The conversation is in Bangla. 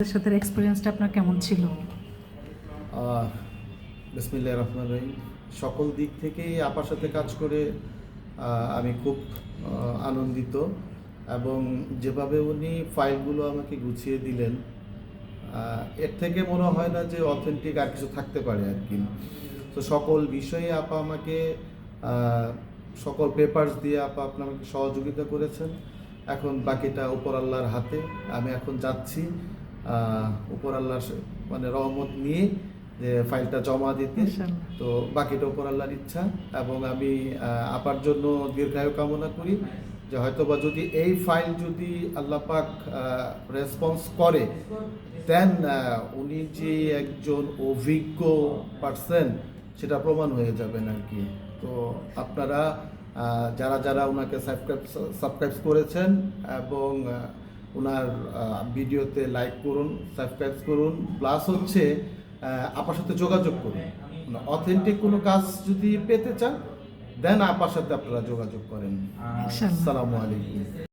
সাথে এক্সপিরিয়েন্সটা আপনার কেমন ছিল? বিসমিল্লাহ রহমান রহিম। সকল দিক থেকেই আপার সাথে কাজ করে আমি খুব আনন্দিত এবং যেভাবে উনি ফাইলগুলো আমাকে গুছিয়ে দিলেন এর থেকে মনে হয় না যে অথেন্টিক আর কিছু থাকতে পারে আর কি। তো সকল বিষয়ে আপা আমাকে সকল পেপারস দিয়ে আপা আপনি আমাকে সহযোগিতা করেছেন। এখন বাকিটা উপর আল্লাহর হাতে। আমি এখন যাচ্ছি। উপর আল্লাহর মানে রহমত নিয়ে যে ফাইলটা জমা দিতে। তো বাকিটা উপর আল্লাহর ইচ্ছা এবং আমি আপার জন্য দীর্ঘায়ু কামনা করি যে হয়তোবা যদি এই ফাইল যদি আল্লাহ পাক রেসপন্স করে দেন উনি যে একজন অভিজ্ঞ পার্সন সেটা প্রমাণ হয়ে যাবেন আর কি। তো আপনারা যারা যারা ওনাকে সাবস্ক্রাইব সাবস্ক্রাইব করেছেন এবং ওনার ভিডিওতে লাইক করুন সাবস্ক্রাইব করুন প্লাস হচ্ছে আহ, আপার সাথে যোগাযোগ করুন। অথেন্টিক কোনো কাজ যদি পেতে চান দেন আপার সাথে আপনারা যোগাযোগ করেন। আসসালামু আলাইকুম।